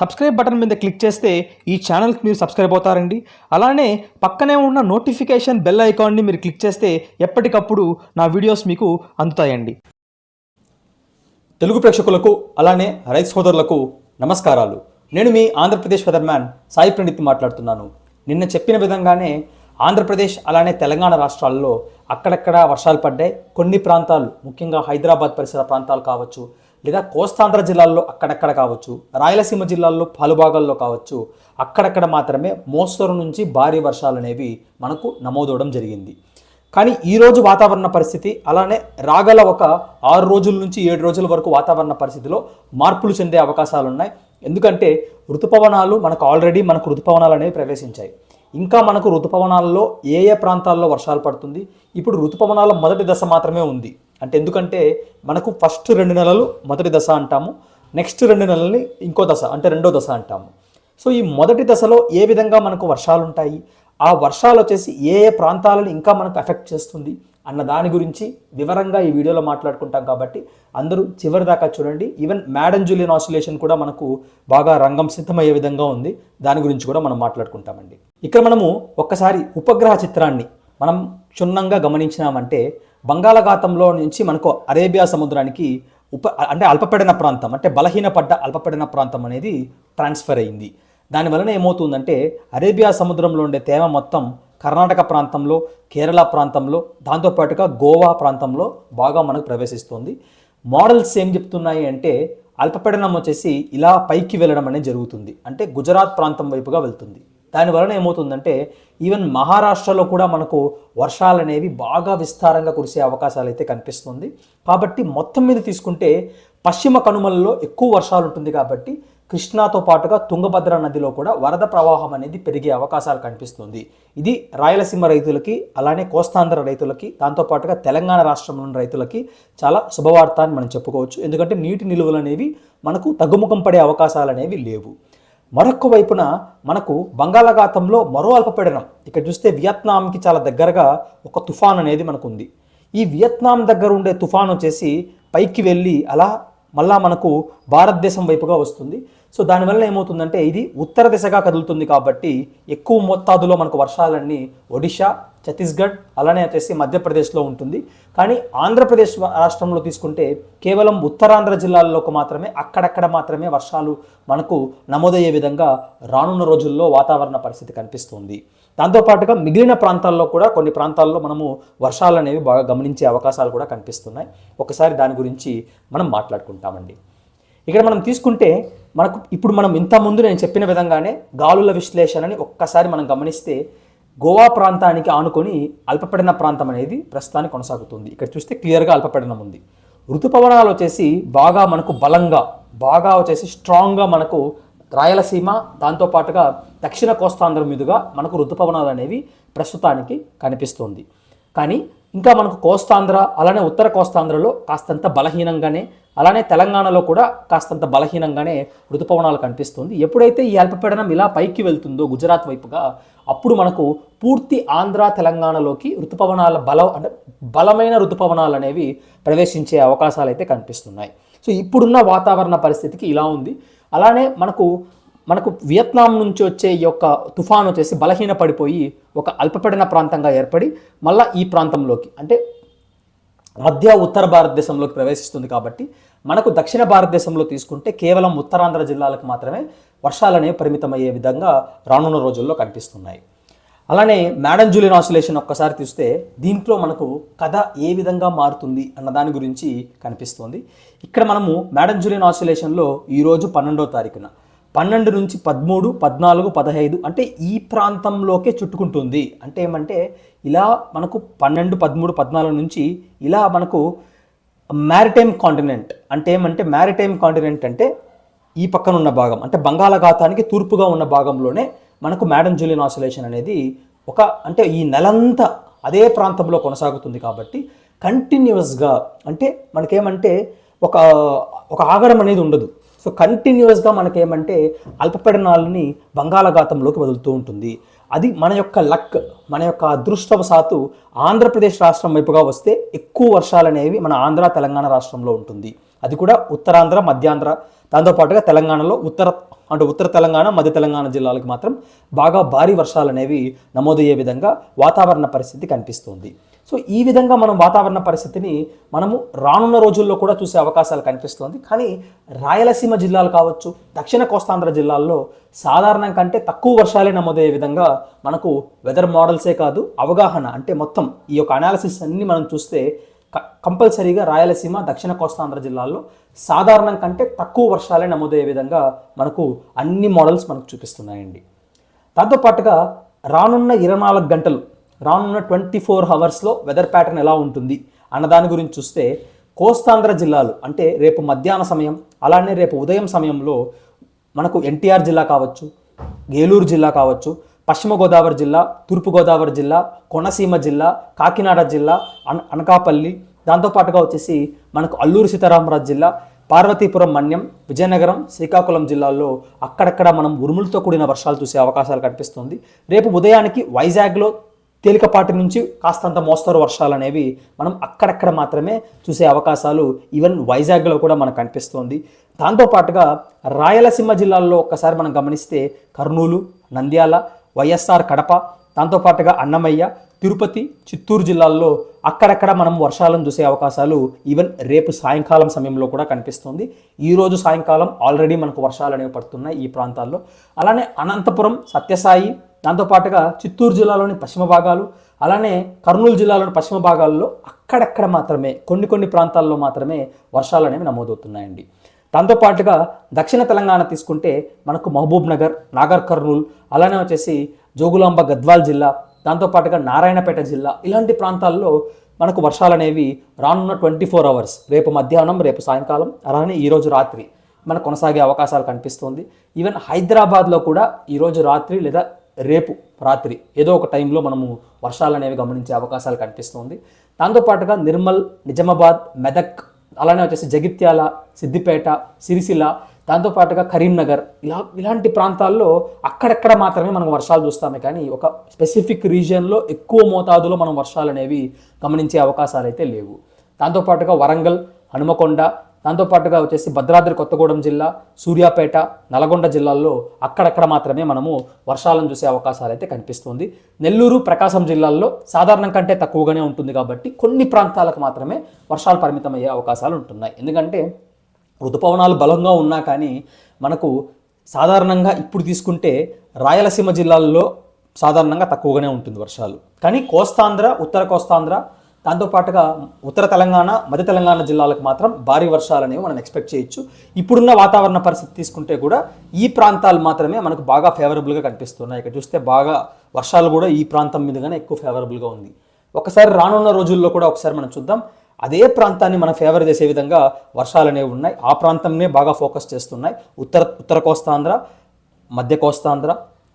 Subscribe button మీద click చేస్తే ఈ ఛానల్కి మీరు సబ్స్క్రైబ్ అవుతారండి. అలానే పక్కనే ఉన్న నోటిఫికేషన్ బెల్ ఐకాన్ని మీరు క్లిక్ చేస్తే ఎప్పటికప్పుడు నా వీడియోస్ మీకు అందుతాయండి. తెలుగు ప్రేక్షకులకు అలానే రైతు సోదరులకు నమస్కారాలు. నేను మీ ఆంధ్రప్రదేశ్ వెదర్మ్యాన్ సాయి ప్రణీత్ మాట్లాడుతున్నాను. నిన్న చెప్పిన విధంగానే ఆంధ్రప్రదేశ్ అలానే తెలంగాణ రాష్ట్రాల్లో అక్కడక్కడ వర్షాలు పడ్డాయి. కొన్ని ప్రాంతాలు ముఖ్యంగా హైదరాబాద్ పరిసర ప్రాంతాలు కావచ్చు లేదా కోస్తాంధ్ర జిల్లాల్లో అక్కడక్కడ కావచ్చు రాయలసీమ జిల్లాల్లో పలు భాగాల్లో కావచ్చు అక్కడక్కడ మాత్రమే మోస్తరు నుంచి భారీ వర్షాలు అనేవి మనకు నమోదవడం జరిగింది. కానీ ఈరోజు వాతావరణ పరిస్థితి అలానే రాగల ఒక ఆరు రోజుల నుంచి ఏడు రోజుల వరకు వాతావరణ పరిస్థితిలో మార్పులు చెందే అవకాశాలు ఉన్నాయి. ఎందుకంటే ఋతుపవనాలు మనకు ఆల్రెడీ మనకు ఋతుపవనాలు అనేవి ప్రవేశించాయి. ఇంకా మనకు ఋతుపవనాల్లో ఏ ఏ ప్రాంతాల్లో వర్షాలు పడుతుంది? ఇప్పుడు ఋతుపవనాల మొదటి దశ మాత్రమే ఉంది. అంటే ఎందుకంటే మనకు ఫస్ట్ రెండు నెలలు మొదటి దశ అంటాము నెక్స్ట్ రెండు నెలల్ని ఇంకో దశ అంటే రెండో దశ అంటాము. సో ఈ మొదటి దశలో ఏ విధంగా మనకు వర్షాలు ఉంటాయి ఆ వర్షాలు వచ్చేసి ఏ ఏ ప్రాంతాలను ఇంకా మనకు ఎఫెక్ట్ చేస్తుంది అన్న దాని గురించి వివరంగా ఈ వీడియోలో మాట్లాడుకుంటాం కాబట్టి అందరూ చివరి దాకా చూడండి. ఈవెన్ మ్యాడన్ జూలియన్ ఆసిలేషన్ కూడా మనకు బాగా రంగం సిద్ధమయ్యే విధంగా ఉంది. దాని గురించి కూడా మనం మాట్లాడుకుంటామండి. ఇక్కడ మనము ఒక్కసారి ఉపగ్రహ చిత్రాన్ని మనం క్షుణ్ణంగా గమనించినామంటే బంగాళాఖాతంలో నుంచి మనకు అరేబియా సముద్రానికి ఉప అంటే అల్పపీడన ప్రాంతం అంటే బలహీనపడ్డ అల్పపీడన ప్రాంతం అనేది ట్రాన్స్ఫర్ అయింది. దానివలన ఏమవుతుందంటే అరేబియా సముద్రంలో ఉండే తేమ మొత్తం కర్ణాటక ప్రాంతంలో కేరళ ప్రాంతంలో దాంతోపాటుగా గోవా ప్రాంతంలో బాగా మనకు ప్రవేశిస్తుంది. మోడల్స్ ఏం చెప్తున్నాయి అంటే అల్పపీడనం వచ్చేసి ఇలా పైకి వెళ్ళడం అనేది జరుగుతుంది. అంటే గుజరాత్ ప్రాంతం వైపుగా వెళ్తుంది. దానివలన ఏమవుతుందంటే ఈవెన్ మహారాష్ట్రలో కూడా మనకు వర్షాలు అనేవి బాగా విస్తారంగా కురిసే అవకాశాలు అయితే కనిపిస్తుంది. కాబట్టి మొత్తం మీద తీసుకుంటే పశ్చిమ కనుమలలో ఎక్కువ వర్షాలు ఉంటుంది కాబట్టి కృష్ణాతో పాటుగా తుంగభద్ర నదిలో కూడా వరద ప్రవాహం అనేది పెరిగే అవకాశాలు కనిపిస్తుంది. ఇది రాయలసీమ రైతులకి అలానే కోస్తాంధ్ర రైతులకి దాంతోపాటుగా తెలంగాణ రాష్ట్రంలోని రైతులకి చాలా శుభవార్త అని మనం చెప్పుకోవచ్చు. ఎందుకంటే నీటి నిలువలు అనేవి మనకు తగ్గుముఖం పడే అవకాశాలు అనేవి లేవు. మరొక వైపున మనకు బంగాళాఖాతంలో మరో అల్పపీడనం. ఇక్కడ చూస్తే వియత్నాంకి చాలా దగ్గరగా ఒక తుఫాన్ అనేది మనకు ఉంది ఈ వియత్నాం దగ్గర ఉండే తుఫాన్ వచ్చేసి పైకి వెళ్ళి అలా మళ్ళా మనకు భారతదేశం వైపుగా వస్తుంది. సో దానివల్ల ఏమవుతుందంటే ఇది ఉత్తర దిశగా కదులుతుంది కాబట్టి ఎక్కువ మోతాదులో మనకు వర్షాలన్నీ ఒడిషా ఛత్తీస్గఢ్ అలానే వచ్చేసి మధ్యప్రదేశ్లో ఉంటుంది. కానీ ఆంధ్రప్రదేశ్ రాష్ట్రంలో తీసుకుంటే కేవలం ఉత్తరాంధ్ర జిల్లాల్లోకి మాత్రమే అక్కడక్కడ మాత్రమే వర్షాలు మనకు నమోదయ్యే విధంగా రానున్న రోజుల్లో వాతావరణ పరిస్థితి కనిపిస్తుంది. దాంతోపాటుగా మిగిలిన ప్రాంతాల్లో కూడా కొన్ని ప్రాంతాల్లో మనము వర్షాలు అనేవి బాగా గమనించే అవకాశాలు కూడా కనిపిస్తున్నాయి. ఒకసారి దాని గురించి మనం మాట్లాడుకుంటామండి. ఇక్కడ మనం తీసుకుంటే మనకు ఇప్పుడు మనం ఇంతకుముందు నేను చెప్పిన విధంగానే గాలుల విశ్లేషణని ఒక్కసారి మనం గమనిస్తే గోవా ప్రాంతానికి ఆనుకొని అల్పపీడన ప్రాంతం అనేది ప్రస్తుతానికి కొనసాగుతుంది. ఇక్కడ చూస్తే క్లియర్గా అల్పపీడనం ఉంది. ఋతుపవనాలు వచ్చేసి బాగా మనకు బలంగా బాగా వచ్చేసి స్ట్రాంగ్గా మనకు రాయలసీమ దాంతోపాటుగా దక్షిణ కోస్తాంధ్ర మీదుగా మనకు ఋతుపవనాలు అనేవి ప్రస్తుతానికి కనిపిస్తుంది. కానీ ఇంకా మనకు కోస్తాంధ్ర అలానే ఉత్తర కోస్తాంధ్రలో కాస్తంత బలహీనంగానే అలానే తెలంగాణలో కూడా కాస్తంత బలహీనంగానే ఋతుపవనాలు కనిపిస్తుంది. ఎప్పుడైతే ఈ అల్పపీడనం ఇలా పైకి వెళ్తుందో గుజరాత్ వైపుగా అప్పుడు మనకు పూర్తి ఆంధ్ర తెలంగాణలోకి ఋతుపవనాల బలం అంటే బలమైన ఋతుపవనాలు అనేవి ప్రవేశించే అవకాశాలు అయితే కనిపిస్తున్నాయి. సో ఇప్పుడున్న వాతావరణ పరిస్థితికి ఇలా ఉంది. అలానే మనకు మనకు వియత్నాం నుంచి వచ్చే ఈ యొక్క తుఫాన్ వచ్చేసి బలహీన పడిపోయి ఒక అల్పపడిన ప్రాంతంగా ఏర్పడి మళ్ళీ ఈ ప్రాంతంలోకి అంటే మధ్య ఉత్తర భారతదేశంలోకి ప్రవేశిస్తుంది కాబట్టి మనకు దక్షిణ భారతదేశంలో తీసుకుంటే కేవలం ఉత్తరాంధ్ర జిల్లాలకు మాత్రమే వర్షాలు అనేవి పరిమితమయ్యే విధంగా రానున్న రోజుల్లో కనిపిస్తున్నాయి. అలానే మేడం జూలియన్ ఆసిలేషన్ ఒక్కసారి చూస్తే దీంట్లో మనకు కథ ఏ విధంగా మారుతుంది అన్న దాని గురించి కనిపిస్తుంది. ఇక్కడ మనము మేడం జూలియన్ ఆసిలేషన్లో ఈరోజు పన్నెండో తారీఖున పన్నెండు నుంచి పదమూడు పద్నాలుగు పదహైదు అంటే ఈ ప్రాంతంలోకే చుట్టుకుంటుంది. అంటే ఏమంటే ఇలా మనకు పన్నెండు పదమూడు పద్నాలుగు నుంచి ఇలా మనకు మ్యారిటైమ్ కాంటినెంట్ అంటే ఏమంటే మ్యారిటైమ్ కాంటినెంట్ అంటే ఈ పక్కన ఉన్న భాగం. అంటే బంగాళాఖాతానికి తూర్పుగా ఉన్న భాగంలోనే మనకు మేడం జూలియన్ ఆసిలేషన్ అనేది ఒక అంటే ఈ నెలంతా అదే ప్రాంతంలో కొనసాగుతుంది కాబట్టి కంటిన్యూస్గా అంటే మనకేమంటే ఒక ఒక ఆగడం అనేది ఉండదు. సో కంటిన్యూస్గా మనకేమంటే అల్పపీడనాలని బంగాళాఘాతంలోకి వదులుతూ ఉంటుంది. అది మన యొక్క లక్ మన యొక్క అదృష్టవశాత్తు ఆంధ్రప్రదేశ్ రాష్ట్రం వైపుగా వస్తే ఎక్కువ వర్షాలు అనేవి మన ఆంధ్ర తెలంగాణ రాష్ట్రంలో ఉంటుంది. అది కూడా ఉత్తరాంధ్ర మధ్యాంధ్ర దాంతోపాటుగా తెలంగాణలో ఉత్తర అంటే ఉత్తర తెలంగాణ మధ్య తెలంగాణ జిల్లాలకు మాత్రం బాగా భారీ వర్షాలు అనేవి నమోదయ్యే విధంగా వాతావరణ పరిస్థితి కనిపిస్తుంది. సో ఈ విధంగా మనం వాతావరణ పరిస్థితిని మనము రానున్న రోజుల్లో కూడా చూసే అవకాశాలు కనిపిస్తుంది. కానీ రాయలసీమ జిల్లాలు కావచ్చు దక్షిణ కోస్తాంధ్ర జిల్లాల్లో సాధారణం కంటే తక్కువ వర్షాలే నమోదయ్యే విధంగా మనకు వెదర్ మోడల్సే కాదు అవగాహన అంటే మొత్తం ఈ యొక్క అనాలిసిస్ అన్ని మనం చూస్తే క- కంపల్సరీగా రాయలసీమ దక్షిణ కోస్తాంధ్ర జిల్లాల్లో సాధారణం కంటే తక్కువ వర్షాలే నమోదయ్యే విధంగా మనకు అన్ని మోడల్స్ మనకు చూపిస్తున్నాయండి. దాంతోపాటుగా రానున్న ఇరవై నాలుగు గంటలు రానున్న ట్వంటీ ఫోర్ అవర్స్లో వెదర్ ప్యాటర్న్ ఎలా ఉంటుంది అన్న దాని గురించి చూస్తే కోస్తాంధ్ర జిల్లాలు అంటే రేపు మధ్యాహ్న సమయం అలానే రేపు ఉదయం సమయంలో మనకు ఎన్టీఆర్ జిల్లా కావచ్చు ఏలూరు జిల్లా కావచ్చు పశ్చిమ గోదావరి జిల్లా తూర్పు గోదావరి జిల్లా కోనసీమ జిల్లా కాకినాడ జిల్లా అన అనకాపల్లి దాంతోపాటుగా వచ్చేసి మనకు అల్లూరు సీతారామరాజు జిల్లా పార్వతీపురం మన్యం విజయనగరం శ్రీకాకుళం జిల్లాల్లో అక్కడక్కడ మనం ఉరుములతో కూడిన వర్షాలు చూసే అవకాశాలు కనిపిస్తుంది. రేపు ఉదయానికి వైజాగ్లో తేలికపాటి నుంచి కాస్తంత మోస్తరు వర్షాలు అనేవి మనం అక్కడక్కడ మాత్రమే చూసే అవకాశాలు ఈవెన్ వైజాగ్లో కూడా మనకు కనిపిస్తోంది. దాంతోపాటుగా రాయలసీమ జిల్లాల్లో ఒక్కసారి మనం గమనిస్తే కర్నూలు నంద్యాల వైఎస్ఆర్ కడప దాంతోపాటుగా అన్నమయ్య తిరుపతి చిత్తూరు జిల్లాల్లో అక్కడక్కడ మనం వర్షాలను చూసే అవకాశాలు ఈవెన్ రేపు సాయంకాలం సమయంలో కూడా కనిపిస్తుంది. ఈ రోజు సాయంకాలం ఆల్రెడీ మనకు వర్షాలు అనేవి పడుతున్నాయి ఈ ప్రాంతాల్లో. అలానే అనంతపురం సత్యసాయి దాంతోపాటుగా చిత్తూరు జిల్లాలోని పశ్చిమ భాగాలు అలానే కర్నూలు జిల్లాలోని పశ్చిమ భాగాల్లో అక్కడక్కడ మాత్రమే కొన్ని కొన్ని ప్రాంతాల్లో మాత్రమే వర్షాలు అనేవి నమోదవుతున్నాయండి. దాంతోపాటుగా దక్షిణ తెలంగాణ తీసుకుంటే మనకు మహబూబ్ నగర్ నాగర్ కర్నూల్ అలానే వచ్చేసి జోగులాంబ గద్వాల్ జిల్లా దాంతోపాటుగా నారాయణపేట జిల్లా ఇలాంటి ప్రాంతాల్లో మనకు వర్షాలు అనేవి రానున్న ట్వంటీ ఫోర్ అవర్స్ రేపు మధ్యాహ్నం రేపు సాయంకాలం అలానే ఈరోజు రాత్రి మనకు కొనసాగే అవకాశాలు కనిపిస్తుంది. ఈవెన్ హైదరాబాద్లో కూడా ఈరోజు రాత్రి లేదా రేపు రాత్రి ఏదో ఒక టైంలో మనము వర్షాలు అనేవి గమనించే అవకాశాలు కనిపిస్తుంది. దాంతోపాటుగా నిర్మల్ నిజామాబాద్ మెదక్ అలానే వచ్చేసి జగిత్యాల సిద్దిపేట సిరిసిల్ల దాంతోపాటుగా కరీంనగర్ ఇలా ఇలాంటి ప్రాంతాల్లో అక్కడక్కడ మాత్రమే మనం వర్షాలు చూస్తామే. కానీ ఒక స్పెసిఫిక్ రీజియన్లో ఎక్కువ మోతాదులో మనం వర్షాలు అనేవి గమనించే అవకాశాలు అయితే లేవు దాంతోపాటుగా వరంగల్ హనుమకొండ దాంతోపాటుగా వచ్చేసి భద్రాద్రి కొత్తగూడెం జిల్లా సూర్యాపేట నల్గొండ జిల్లాల్లో అక్కడక్కడ మాత్రమే మనము వర్షాలను చూసే అవకాశాలు అయితే కనిపిస్తుంది. నెల్లూరు ప్రకాశం జిల్లాల్లో సాధారణం కంటే తక్కువగానే ఉంటుంది కాబట్టి కొన్ని ప్రాంతాలకు మాత్రమే వర్షాలు పరిమితమయ్యే అవకాశాలు ఉంటున్నాయి. ఎందుకంటే ఋతుపవనాలు బలంగా ఉన్నా కానీ మనకు సాధారణంగా ఇప్పుడు తీసుకుంటే రాయలసీమ జిల్లాల్లో సాధారణంగా తక్కువగానే ఉంటుంది వర్షాలు. కానీ కోస్తాంధ్ర ఉత్తర కోస్తాంధ్ర దాంతోపాటుగా ఉత్తర తెలంగాణ మధ్య తెలంగాణ జిల్లాలకు మాత్రం భారీ వర్షాలు అనేవి మనం ఎక్స్పెక్ట్ చేయొచ్చు. ఇప్పుడున్న వాతావరణ పరిస్థితి తీసుకుంటే కూడా ఈ ప్రాంతాలు మాత్రమే మనకు బాగా ఫేవరబుల్గా కనిపిస్తున్నాయి. ఇక్కడ చూస్తే బాగా వర్షాలు కూడా ఈ ప్రాంతం మీదుగానే ఎక్కువ ఫేవరబుల్గా ఉంది. ఒకసారి రానున్న రోజుల్లో కూడా ఒకసారి మనం చూద్దాం. అదే ప్రాంతాన్ని మనం ఫేవర్ చేసే విధంగా వర్షాలు అనేవి ఉన్నాయి. ఆ ప్రాంతంనే బాగా ఫోకస్ చేస్తున్నాయి. ఉత్తర ఉత్తర కోస్తాంధ్ర మధ్య కోస్తాంధ్ర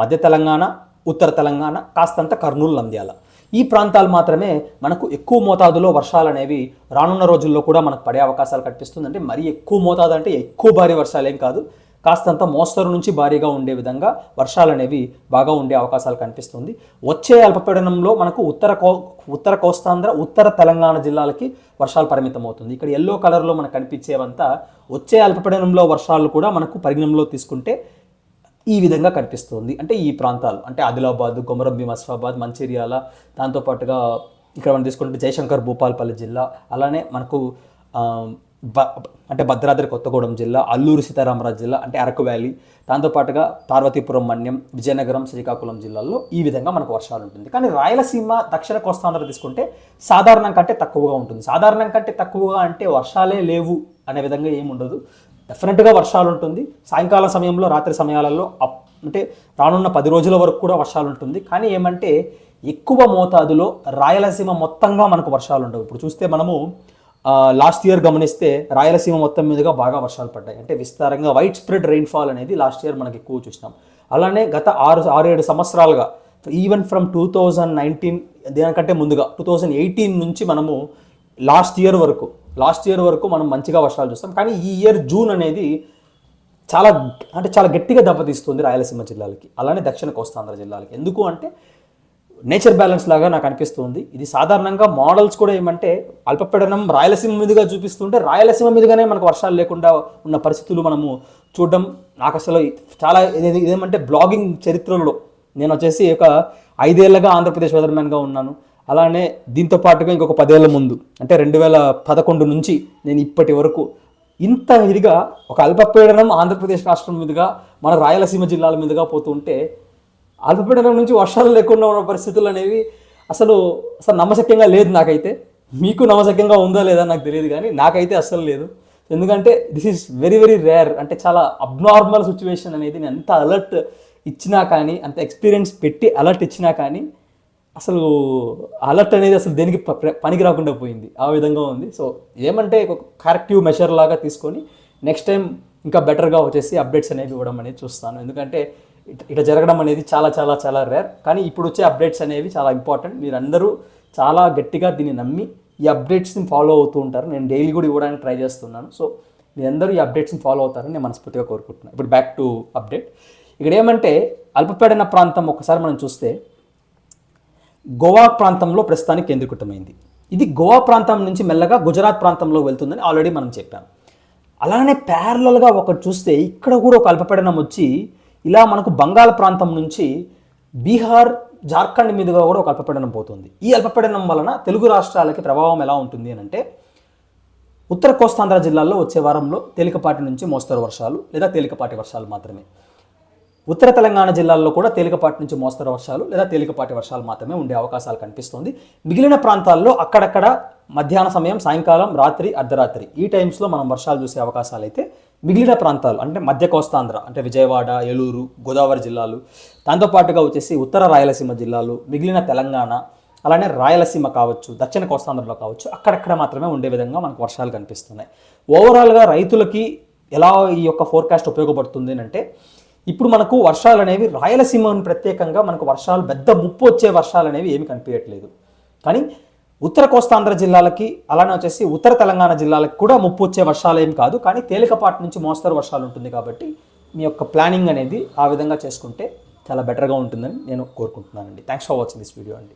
మధ్య తెలంగాణ ఉత్తర తెలంగాణ కాస్తంత కర్నూలు నంద్యాల. ఈ ప్రాంతాలు మాత్రమే మనకు ఎక్కువ మోతాదులో వర్షాలు అనేవి రానున్న రోజుల్లో కూడా మనకు పడే అవకాశాలు కనిపిస్తుంది అంటే మరీ ఎక్కువ మోతాదు అంటే ఎక్కువ భారీ వర్షాలు ఏం కాదు. కాస్తంత మోస్తరు నుంచి భారీగా ఉండే విధంగా వర్షాలు అనేవి బాగా ఉండే అవకాశాలు కనిపిస్తుంది. వచ్చే అల్పపీడనంలో మనకు ఉత్తర కో ఉత్తర కోస్తాంధ్ర ఉత్తర తెలంగాణ జిల్లాలకి వర్షాలు పరిమితం అవుతుంది ఇక్కడ ఎల్లో కలర్లో మనకు కనిపించేవంతా వచ్చే అల్పపీడనంలో వర్షాలు కూడా మనకు పరిగణంలో తీసుకుంటే ఈ విధంగా కనిపిస్తుంది. అంటే ఈ ప్రాంతాలు అంటే ఆదిలాబాద్ కొమరం భీం అస్ఫాబాద్ మంచిర్యాల దాంతోపాటుగా ఇక్కడ మనం తీసుకుంటే జయశంకర్ భూపాల్పల్లి జిల్లా అలానే మనకు బ అంటే భద్రాద్రి కొత్తగూడెం జిల్లా అల్లూరు సీతారామరాజు జిల్లా అంటే అరకు వ్యాలీ దాంతోపాటుగా పార్వతీపురం మన్యం విజయనగరం శ్రీకాకుళం జిల్లాల్లో ఈ విధంగా మనకు వర్షాలు ఉంటుంది. కానీ రాయలసీమ దక్షిణ కోస్తాంధ్ర తీసుకుంటే సాధారణం కంటే తక్కువగా ఉంటుంది. సాధారణం కంటే తక్కువగా అంటే వర్షాలే లేవు అనే విధంగా ఏమి ఉండదు డెఫినెట్గా వర్షాలు ఉంటుంది సాయంకాల సమయంలో రాత్రి సమయాలలో అప్ అంటే రానున్న పది రోజుల వరకు కూడా వర్షాలు ఉంటుంది కానీ ఏమంటే ఎక్కువ మోతాదులో రాయలసీమ మొత్తంగా మనకు వర్షాలు ఉండవు ఇప్పుడు చూస్తే మనము లాస్ట్ ఇయర్ గమనిస్తే రాయలసీమ మొత్తం మీదుగా బాగా వర్షాలు పడ్డాయి. అంటే విస్తారంగా వైట్ స్ప్రెడ్ రెయిన్ఫాల్ అనేది లాస్ట్ ఇయర్ మనకి ఎక్కువ చూసినాం. అలానే గత ఆరు ఆరు ఏడు సంవత్సరాలుగా even from two thousand nineteen దేనికంటే ముందుగా టూ థౌజండ్ ఎయిటీన్ నుంచి మనము లాస్ట్ ఇయర్ వరకు లాస్ట్ ఇయర్ వరకు మనం మంచిగా వర్షాలు చూస్తాం. కానీ ఈ ఇయర్ జూన్ అనేది చాలా అంటే చాలా గట్టిగా దెబ్బతీస్తుంది రాయలసీమ జిల్లాలకి. అలానే దక్షిణ కోస్తాంధ్ర జిల్లాలకి. ఎందుకు అంటే నేచర్ బ్యాలెన్స్ లాగా నాకు అనిపిస్తుంది. ఇది సాధారణంగా మోడల్స్ కూడా ఏమంటే అల్పపీడనం రాయలసీమ మీదుగా చూపిస్తుంటే రాయలసీమ మీదుగానే మనకు వర్షాలు లేకుండా ఉన్న పరిస్థితులు మనము చూడడం నాకు అసలు చాలా ఇదేమంటే బ్లాగింగ్ చరిత్రలో. నేను వచ్చేసి ఒక ఐదేళ్ళుగా ఆంధ్రప్రదేశ్ వెదర్మ్యాన్గా ఉన్నాను. అలానే దీంతో పాటుగా ఇంకొక పదేళ్ళ ముందు అంటే రెండు వేల పదకొండు నుంచి నేను ఇప్పటి వరకు ఇంత ఇదిగా ఒక అల్పపీడనం ఆంధ్రప్రదేశ్ రాష్ట్రం మీదుగా మన రాయలసీమ జిల్లాల మీదుగా పోతుంటే అల్పపీడనం నుంచి వర్షాలు లేకుండా ఉన్న పరిస్థితులు అనేవి అసలు అసలు నమ్మశక్యంగా లేదు నాకైతే. మీకు నమ్మశక్యంగా ఉందో లేదా నాకు తెలియదు కానీ నాకైతే అస్సలు లేదు. ఎందుకంటే this is very very rare అంటే చాలా అబ్నార్మల్ సిచ్యువేషన్ అనేది నేను ఎంత అలర్ట్ ఇచ్చినా కానీ అంత ఎక్స్పీరియన్స్ పెట్టి అలర్ట్ ఇచ్చినా కానీ అసలు అలర్ట్ అనేది అసలు దేనికి ప- పనికి రాకుండా పోయింది. ఆ విధంగా ఉంది. సో ఏమంటే ఒక కరెక్టివ్ మెషర్ లాగా తీసుకొని నెక్స్ట్ టైం ఇంకా బెటర్గా వచ్చేసి అప్డేట్స్ అనేవి ఇవ్వడం అనేది చూస్తాను. ఎందుకంటే ఇట్లా ఇట జరగడం అనేది చాలా చాలా చాలా రేర్ కానీ ఇప్పుడు వచ్చే అప్డేట్స్ అనేవి చాలా ఇంపార్టెంట్ మీరందరూ చాలా గట్టిగా దీన్ని నమ్మి ఈ అప్డేట్స్ని ఫాలో అవుతూ ఉంటారు. నేను డైలీ కూడా ఇవ్వడానికి ట్రై చేస్తున్నాను. సో మీరందరూ ఈ అప్డేట్స్ని ఫాలో అవుతారని నేను మనస్ఫూర్తిగా కోరుకుంటున్నాను. ఇప్పుడు బ్యాక్ టు అప్డేట్ ఇక్కడ ఏమంటే అల్పపీడన ప్రాంతం ఒకసారి మనం చూస్తే గోవా ప్రాంతంలో ప్రస్తుతానికి కేంద్రీకృతమైంది. ఇది గోవా ప్రాంతం నుంచి మెల్లగా గుజరాత్ ప్రాంతంలో వెళ్తుందని ఆల్రెడీ మనం చెప్పాం. అలానే ప్యారలల్గా ఒకటి చూస్తే ఇక్కడ కూడా ఒక అల్పపీడనం వచ్చి ఇలా మనకు బంగాళ ప్రాంతం నుంచి బీహార్ జార్ఖండ్ మీదుగా కూడా ఒక అల్పపీడనం పోతుంది. ఈ అల్పపీడనం వలన తెలుగు రాష్ట్రాలకి ప్రభావం ఎలా ఉంటుంది అని అంటే ఉత్తర కోస్తాంధ్ర జిల్లాల్లో వచ్చే వారంలో తేలికపాటి నుంచి మోస్తరు వర్షాలు లేదా తేలికపాటి వర్షాలు మాత్రమే. ఉత్తర తెలంగాణ జిల్లాల్లో కూడా తేలికపాటి నుంచి మోస్తరు వర్షాలు లేదా తేలికపాటి వర్షాలు మాత్రమే ఉండే అవకాశాలు కనిపిస్తుంది. మిగిలిన ప్రాంతాల్లో అక్కడక్కడ మధ్యాహ్న సమయం సాయంకాలం రాత్రి అర్ధరాత్రి ఈ టైమ్స్లో మనం వర్షాలు చూసే అవకాశాలు అయితే మిగిలిన ప్రాంతాలు అంటే మధ్య కోస్తాంధ్ర అంటే విజయవాడ ఏలూరు గోదావరి జిల్లాలు. దాంతోపాటుగా వచ్చేసి ఉత్తర రాయలసీమ జిల్లాలు మిగిలిన తెలంగాణ అలానే రాయలసీమ కావచ్చు దక్షిణ కోస్తాంధ్రలో కావచ్చు అక్కడక్కడ మాత్రమే ఉండే విధంగా మనకు వర్షాలు కనిపిస్తున్నాయి. ఓవరాల్గా రైతులకి ఎలా ఈ యొక్క ఫోర్కాస్ట్ ఉపయోగపడుతుంది అంటే ఇప్పుడు మనకు వర్షాలు అనేవి రాయలసీమను ప్రత్యేకంగా మనకు వర్షాలు పెద్ద ముప్పు వచ్చే వర్షాలు అనేవి ఏమి కనిపించట్లేదు. కానీ ఉత్తర కోస్తాంధ్ర జిల్లాలకి అలానే వచ్చేసి ఉత్తర తెలంగాణ జిల్లాలకు కూడా ముప్పు వచ్చే వర్షాలు ఏం కాదు. కానీ తేలికపాటి నుంచి మోస్తరు వర్షాలు ఉంటుంది కాబట్టి మీ యొక్క ప్లానింగ్ అనేది ఆ విధంగా చేసుకుంటే చాలా బెటర్గా ఉంటుందని నేను కోరుకుంటున్నానండి. Thanks for watching this video అండి.